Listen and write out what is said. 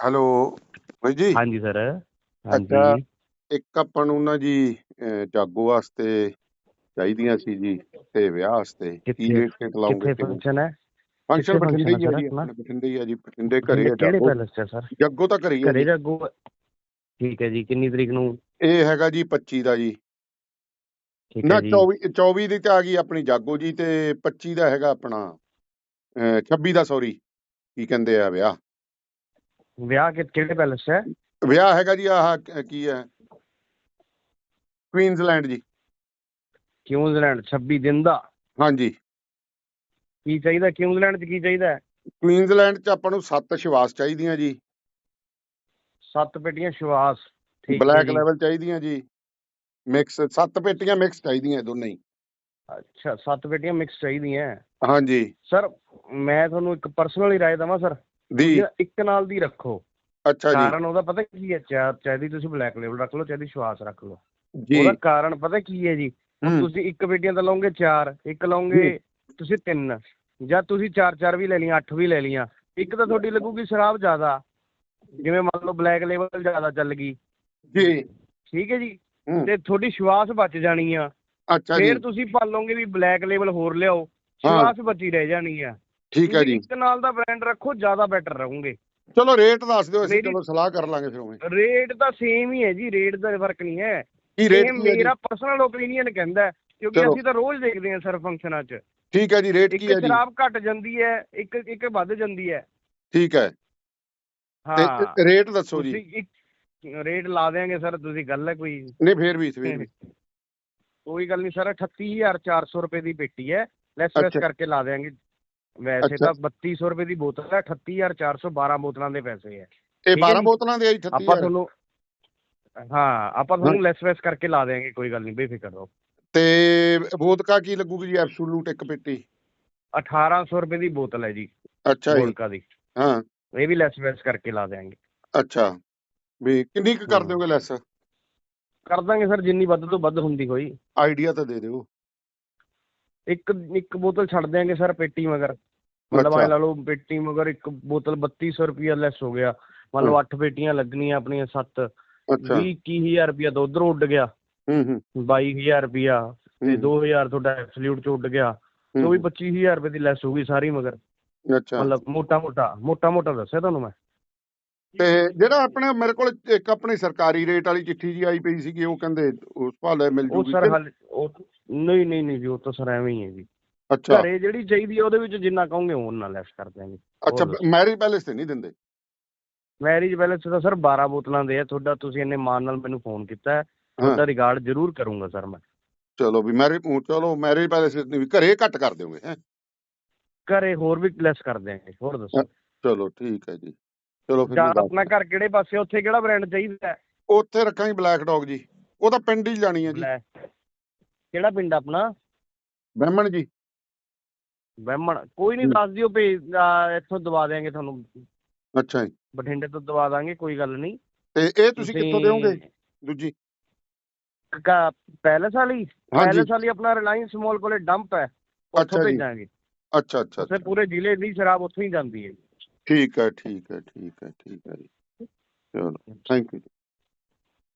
Hello ਬਾਈ ਜੀ। ਹਾਂਜੀ sir. ਅੱਛਾ। ਹਾਂਜੀ ਇੱਕ ਆਪਾਂ ਨੂੰ ਨਾ ਜੀ ਅਹ, ਜਾਗੋ ਵਾਸਤੇ ਚਾਹੀਦੀਆਂ ਸੀ ਜੀ ਤੇ ਵਿਆਹ ਵਾਸਤੇ। ਕੀ ਕਿੱਥੇ- ਰੇਟ ਤੇ ਲਾਉਂਗੇ ਕਿੱਥੇ ਫੰਕਸ਼ਨ ਹੈ? ਫੰਕਸ਼ਨ ਕਿੱਥੇ ਬਠਿੰਡੇ ਹੀ function ਆ ਆ ਜੀ ਆਪਣੇ? ਬਠਿੰਡੇ ਹੀ ਆ ਜੀ ਬਠਿੰਡੇ ਘਰੇ ਆ ਕਿਹੜੇ ਜਾਗੋ। ਪੈਲਸ 'ਚ ਹੈ ਸਰ? ਜਾਗੋ ਤਾਂ ਘਰੇ ਹੀ ਆ ਘਰੇ ਜੀ। ਜਾਗੋ। ਠੀਕ ਹੈ ਜੀ ਕਿੰਨੀ ਤਰੀਕ ਨੂੰ? ਇਹ ਹੈਗਾ ਜੀ 25 ਦਾ ਜੀ। ਠੀਕ ਨਾ ਹੈ ਜੀ। 24 24 ਦੀ ਤਾਂ ਆ ਗਈ ਆਪਣੀ ਜਾਗੋ ਜੀ ਤੇ 25 ਦਾ ਹੈਗਾ ਆਪਣਾ ਅਹ, 26 ਦਾ ਸੌਰੀ ਕੀ ਕਹਿੰਦੇ ਆ ਵਿਆਹ। ਵਿਆਹ ਕਿ ਕਿਹੜੇ ਪੈਲਸ 'ਚ ਹੈ? ਵਿਆਹ ਹੈਗਾ ਜੀ ਆਹ ਕ- ਕੀ ਹੈ? ਕੁਈਨਜ਼ਲੈਂਡ ਜੀ। ਕਿਊਜ਼ਲੈਂਡ 26 ਦਿਨ ਦਾ। ਹਾਂਜੀ। ਕੀ ਚਾਹੀਦਾ? ਕਿਊਜ਼ਲੈਂਡ 'ਚ ਕੀ ਚਾਹੀਦਾ? ਕੁਈਨਜ਼ਲੈਂਡ ਚ ਆਪਾਂ ਨੂੰ ਸੱਤ ਸ਼ਵਾਸ ਚਾਹੀਦੀਆਂ ਜੀ। ਸੱਤ ਪੇਟੀਆਂ ਸ਼ਵਾਸ। ਠੀਕ ਹੈ ਬਲੈਕ ਜੀ। ਲੈਵਲ ਚਾਹੀਦੀਆਂ ਜੀ। ਮਿਕਸ ਸੱਤ ਪੇਟੀਆਂ ਮਿਕਸ ਚਾਹੀਦੀਆਂ ਦੋਨੇ ਹੀ। ਅੱਛਾ ਸੱਤ ਪੇਟੀਆਂ ਮਿਕਸ ਚਾਹੀਦੀਆਂ ਹਾਂਜੀ। ਸਰ ਮੈਂ ਤੁਹਾਨੂੰ ਇੱਕ ਪਰਸਨਲੀ ਰਾਏ ਦਵਾਂ ਸਰ ਦੀ ਇੱਕ ਨਾਲ ਦੀ ਰੱਖੋ। ਅੱਛਾ ਜੀ। ਕਾਰਨ ਉਹਦਾ ਪਤਾ ਕੀ ਹੈ? ਚਾਹ ਚਾਹਦੀ ਤੁਸੀਂ ਬਲੈਕ ਲੈਵਲ ਰੱਖ ਲਓ ਚਾਹਦੀ ਸ਼ਵਾਸ ਰੱਖ ਲਓ। ਜੀ। ਉਹਦਾ ਕਾਰਨ ਪਤਾ ਕੀ ਹੈ ਜੀ? ਤੁਸੀਂ ਇੱਕ ਪੇਟੀਆਂ ਤਾਂ ਲਓਗੇ ਚਾਰ ਇੱਕ ਲਓਗੇ ਤੁਸੀਂ ਤਿੰਨ। ਜਾਂ ਤੁਸੀਂ ਚਾਰ ਚਾਰ ਵੀ ਲੈ ਲਈਆਂ ਅੱਠ ਵੀ ਲੈ ਲਈਆਂ। ਇੱਕ ਤਾਂ ਤੁਹਾਡੀ ਲੱਗੂਗੀ ਸ਼ਰਾਬ ਜ਼ਿਆਦਾ। ਜਿਵੇਂ ਮੰਨ ਲਓ ਬਲੈਕ ਲੈਵਲ ਜ਼ਿਆਦਾ ਚੱਲ ਗਈ। ਜੀ। ਠੀਕ ਹੈ ਜੀ? ਤੇ ਤੁਹਾਡੀ ਸ਼ਵਾਸ ਬਚ ਜਾਣੀ ਆ। ਅੱਛਾ ਜੀ। ਫਿਰ ਤੁਸੀਂ ਪਾਲੋਗੇ ਵੀ ਬਲੈਕ ਲੈਵਲ ਹੋਰ ਲਿਆਓ। ਸ਼ਵਾਸ ਬਚੀ ਰਹਿ ਜਾਣੀ ਆ। ਠੀਕ ਹੈ ਜੀ। ਇੱਕ ਨਾਲ ਦਾ ਬ੍ਰਾਂਡ ਰੱਖੋ ਜ਼ਿਆਦਾ ਬੈਟਰ ਰਹੋਗੇ। ਚਲੋ ਰੇਟ ਦੱਸ ਦਿਓ ਅਸੀਂ ਚਲੋ ਸਲਾਹ ਕਰ ਲਾਂਗੇ ਫਿਰ ਉਵੇਂ। ਰੇਟ ਤਾਂ ਸੇਮ ਹੀ ਹੈ ਜੀ ਰੇਟ ਦਾ ਫ਼ਰਕ ਨਹੀਂ ਹੈ। ਕੀ ਰੇਟ ਕੀ ਹੈ ਮੇਰਾ ਪਰਸਨਲ ਓਪੀਨੀਅਨ ਕਹਿੰਦਾ ਕਿਉਂਕਿ। ਅਸੀਂ ਤਾਂ ਰੋਜ਼ ਦੇਖਦੇ ਹਾਂ ਸਰ ਫੰਕਸ਼ਨਾਂ 'ਚ। ਠੀਕ ਹੈ ਜੀ ਰੇਟ ਇੱਕ ਕੀ ਹੈ ਜੀ? ਸ਼ਰਾਬ ਘਟ ਜਾਂਦੀ ਹੈ ਇੱਕ ਇੱਕ ਵੱਧ ਜਾਂਦੀ ਹੈ। ਠੀਕ ਹੈ। ਹਾਂ। ਤੇ ਰੇਟ ਦੱਸੋ ਜੀ। ਇੱਕ ਰੇਟ ਲਾ ਦੇਾਂਗੇ ਸਰ ਤੁਸੀਂ ਗੱਲ ਹੈ ਕੋਈ। ਨਹੀਂ ਫੇਰ ਵੀ ਫੇਰ ਵੀ। ਕੋਈ ਗੱਲ ਨਹੀਂ ਸਰ 38400 ਰੁਪਏ ਦੀ ਪੇਟੀ ਹੈ। ਲੈਸ ਲੈਸ। ਕਰਕੇ ਲਾ ਦੇਾਂਗੇ ਵੈਸੇ ਅੱਛਾ। ਤਾਂ 3200 ਰੁਪਏ ਦੀ ਬੋਤਲ ਹੈ 38412 ਬੋਤਲਾਂ ਦੇ ਪੈਸੇ ਹੈ। ਇਹ ਠੀਕ ਹੈ 12 ਜੀ। ਬੋਤਲਾਂ ਦੇ ਆ ਜੀ 38 ਆਪਾਂ ਤੁਹਾਨੂੰ ਹਾਂ ਆਪਾਂ ਤੁਹਾਨੂੰ ਲੈਸ ਲੈਸ ਕਰਕੇ ਲਾ ਦੇਾਂਗੇ ਕੋਈ ਗੱਲ ਨਹੀਂ ਬੇਫਿਕਰ ਰਹੋ। ਤੇ ਵੋਦਕਾ ਕੀ ਲੱਗੂਗੀ ਜੀ ਐਬਸੋਲੂਟ ਇੱਕ ਪੇਟੀ? 1800 ਰੁਪਏ ਦੀ ਬੋਤਲ ਹੈ ਜੀ ਅੱਛਾ ਜੀ। ਵੋਡਕਾ ਦੀ। ਹਾਂ। ਇਹ ਵੀ ਲੈਸ ਲੈਸ ਕਰਕੇ ਲਾ ਦੇਾਂਗੇ ਅੱਛਾ। ਵੀ ਕਿੰਨੀ ਕੁ ਕਰ। ਦਿਓਗੇ ਲੈਸ ਕਰ ਦਾਂਗੇ ਸਰ ਜਿੰਨੀ ਵੱਧ ਤੋਂ ਵੱਧ ਹੁੰਦੀ ਹੋਈ। ਆਈਡੀਆ ਤਾਂ ਦੇ ਦਿਓ। ਇੱਕ ਇੱਕ ਬੋਤਲ ਛੱਡ ਦਿਆਂਗੇ ਸਰ ਪੇਟੀ ਮਗਰ। ਮਤਲਬ। ਐ ਲਾ ਲਓ ਪੇਟੀ ਮਗਰ ਇੱਕ ਬੋਤਲ 3200 ਰੁਪਿਆ ਲੈਸ ਹੋ ਗਿਆ। ਮੰਨ ਲਓ 8 ਪੇਟੀਆਂ ਲੱਗਣੀਆਂ ਆਪਣੀਆਂ 7 ਅੱਛਾ। 20 21000 ਰੁਪਿਆ ਤਾਂ ਉਧਰੋਂ ਉੱਡ ਗਿਆ। ਹੂੰ ਹੂੰ। 22000 ਰੁਪਿਆ ਤੇ ਹੂੰ, 2000 ਤੁਹਾਡਾ ਐਬਸੋਲੂਟ ਚ ਉੱਡ ਗਿਆ। ਤੇ ਉਹ ਵੀ 25000 ਰੁਪਏ ਦੀ ਲੈਸ ਹੋ ਗਈ ਸਾਰੀ ਮਗਰ। ਅੱਛਾ। ਮਤਲਬ ਮੋਟਾ ਮੋਟਾ ਮੋਟਾ ਮੋਟਾ ਦੱਸਿਆ ਤੁਹਾਨੂੰ ਮੈਂ। ਤੇ ਜਿਹੜਾ ਆਪਣੇ ਮੇਰੇ ਕੋਲ ਇੱਕ ਆਪਣੀ ਸਰਕਾਰੀ ਰੇਟ ਵਾਲੀ ਚਿੱਠੀ ਜੀ ਆਈ ਪਈ ਸੀਗੀ ਉਹ ਕਹਿੰਦੇ ਉਸ ਭਾਲੇ ਮਿਲ ਉਹ ਜੂਗੀ ਸਰ ਕਿ- ਹਾਲ ਉਹ ਨਹੀਂ ਨਹੀਂ ਨਹੀਂ ਜੀ ਉਹ ਤਾਂ ਸਰ ਐਵੇਂ ਹੀ ਹੈ ਜੀ। ਅੱਛਾ। ਘਰੇ ਜਿਹੜੀ ਚਾਹੀਦੀ ਹੈ ਉਹਦੇ ਵਿੱਚ ਜਿੰਨਾ ਕਹੋਗੇ ਉਹਨਾਂ ਲੈਸ ਕਰ ਦਿਆਂਗੇ। ਅੱਛਾ। ਮੈਰਿਜ ਪੈਲੇਸ ਤੇ ਨਹੀਂ ਦਿੰਦੇ? ਮੈਰਿਜ ਪੈਲੇਸ ਤਾਂ ਸਰ 12 ਬੋਤਲਾਂ ਦੇ ਆ ਤੁਹਾਡਾ ਤੁਸੀਂ ਇੰਨੇ ਮਾਣ ਨਾਲ ਮੈਨੂੰ ਫੋਨ ਕੀਤਾ ਹੈ। ਤੁਹਾਡਾ ਰਿਗਾਰਡ ਜ਼ਰੂਰ ਕਰੂੰਗਾ ਸਰ ਮੈਂ। ਚਲੋ ਵੀ ਮੈਰਿਜ ਚਲੋ ਮੈਰਿਜ ਪੈਲੇਸ ਨਹੀਂ ਵੀ ਘਰੇ ਘੱਟ ਕਰ ਦਿਓਗੇ ਹੈਂ? ਘਰੇ ਹੋਰ ਵੀ ਲੈਸ ਕਰ ਦਿਆਂਗੇ ਹੋਰ ਦੱਸੋ। ਚਲੋ ਠੀਕ ਹੈ ਜੀ। ਚਲੋ ਫਿਰ ਆਪਣਾ ਘਰ ਕਿਹੜੇ ਪਾਸੇ ਉੱਥੇ ਕਿਹੜਾ ਬ੍ਰਾਂਡ ਚਾਹੀਦਾ ਹੈ? ਉੱਥੇ ਰੱਖਾਂਗੇ ਬਲੈਕ ਡੌਗ ਜੀ ਉਹ ਤਾਂ ਪਿੰਡ ਹੀ ਜਾਣੀ ਹੈ ਜੀ। ਕਿਹੜਾ ਪਿੰਡ ਆਪਣਾ? ਬਹਿਮਣ ਜੀ। ਬਹਿਮਣ ਕੋਈ ਨਹੀਂ। ਦੱਸ ਦਿਓ ਭੇਜ ਇੱਥੋਂ ਦਵਾ ਦਿਆਂਗੇ ਤੁਹਾਨੂੰ। ਅੱਛਾ ਜੀ। ਬਠਿੰਡੇ ਤੋਂ ਦਵਾ ਦਾਂਗੇ ਕੋਈ ਗੱਲ ਨਹੀਂ ਤੇ ਇਹ ਤੁਸੀਂ ਕਿੱਥੋਂ ਦਿਓਗੇ ਦੂਜੀ? ਪੈਲਸ ਵਾਲੀ? ਹਾਂਜੀ। ਪੈਲਸ ਵਾਲੀ ਆਪਣਾ ਰਿਲਾਇੰਸ ਮਾਲ ਕੋਲੇ ਡੰਪ ਹੈ ਅੱਛਾ ਉੱਥੋਂ ਜੀ। ਭੇਜਾਂਗੇ। ਅੱਛਾ ਅੱਛਾ ਉੱਥੇ ਪੂਰੇ ਜ਼ਿਲ੍ਹੇ ਦੀ ਸ਼ਰਾਬ ਉੱਥੋਂ ਹੀ ਜਾਂਦੀ ਹੈ। ਠੀਕ ਹੈ ਠੀਕ ਹੈ ਠੀਕ ਹੈ ਠੀਕ ਹੈ ਜੀ। ਚਲੋ ਥੈਂਕ ਯੂ